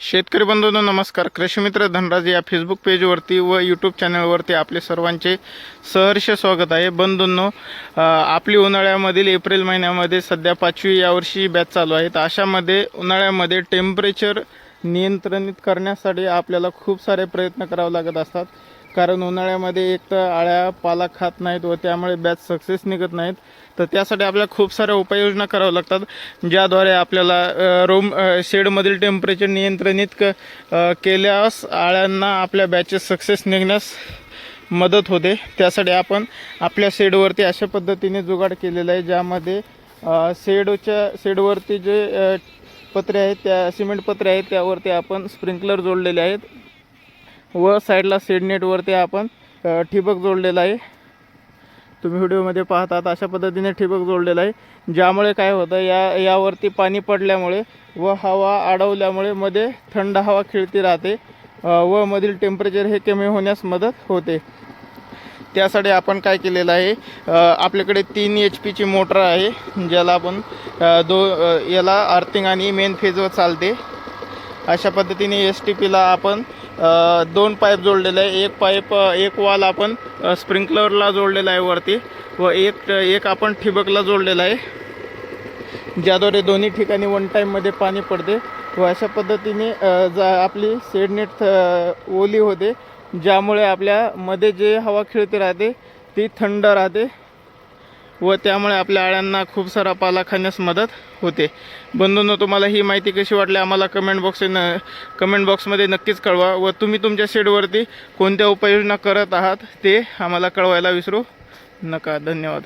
शेतकरी बंधूंनो नमस्कार. कृषी मित्र धनराज या फेसबुक पेजवरती व यूट्यूब चॅनलवरती आपले सर्वांचे सहर्ष स्वागत आहे. बंधूंनो आपली उन्हाळ्यामधील एप्रिल महिन्यामध्ये सध्या पाचवी यावर्षी बॅच चालू आहे तर अशामध्ये उन्हाळ्यामध्ये टेम्परेचर नियंत्रणित करण्यासाठी आपल्याला खूप सारे प्रयत्न करावे लागत असतात. कारण उन्हाळ्यामध्ये एक तर आळ्या पाला खात नाहीत व त्यामुळे बॅच सक्सेस निघत नाहीत. तर त्यासाठी आपल्याला खूप साऱ्या उपाययोजना कराव्या लागतात ज्याद्वारे आपल्याला रूम शेडमधील टेम्परेचर नियंत्रणित क केल्यास आळ्यांना आपल्या बॅचेस सक्सेस निघण्यास मदत होते. त्यासाठी आपण आपल्या शेडवरती अशा पद्धतीने जुगाड केलेला आहे ज्यामध्ये शेडच्या शेडवरती जे पत्रे आहेत त्या सिमेंट पत्रे आहेत त्यावरती आपण स्प्रिंकलर जोडलेले आहेत. व साईडला शेड नेटवरती आपण ठिबक जोडलेलं आहे. तुम्ही व्हिडिओमध्ये पाहतात अशा पद्धतीने ठिबक जोडलेलं आहे. ज्यामुळे काय होतं या यावरती पाणी पडल्यामुळे व हवा अडवल्यामुळे मध्ये थंड हवा खिळती राहते व मधील टेम्परेचर हे कमी होण्यास मदत होते. त्यासाठी आपण काय केलेलं आहे आपल्याकडे तीन एच पीची मोटर आहे ज्याला आपण दो याला अर्थिंग आणि मेन फेजवर चालते. अशा पद्धतीने एस टी पीला आपण दोन पाईप जोडलेले आहे. एक पाईप एक वाल आपण स्प्रिंकलरला जोडलेला आहे वरती व एक एक आपण ठिबकला जोडलेला आहे. ज्याद्वारे दोन्ही ठिकाणी वन टाईममध्ये पाणी पडते व अशा पद्धतीने जा आपली सेडनेट ओली होते ज्यामुळे आपल्यामध्ये जे हवा खेळते राहते ती थंड राहते. व त्यामुळे आपल्या आळ्यांना खूप सारा पाला खाण्यास मदत होते. बंधूंनो तुम्हाला ही माहिती कशी वाटली आम्हाला कमेंट बॉक्स न कमेंट बॉक्समध्ये नक्कीच कळवा व तुम्ही तुमच्या शेडवरती कोणत्या उपाययोजना करत आहात ते आम्हाला कळवायला विसरू नका. धन्यवाद.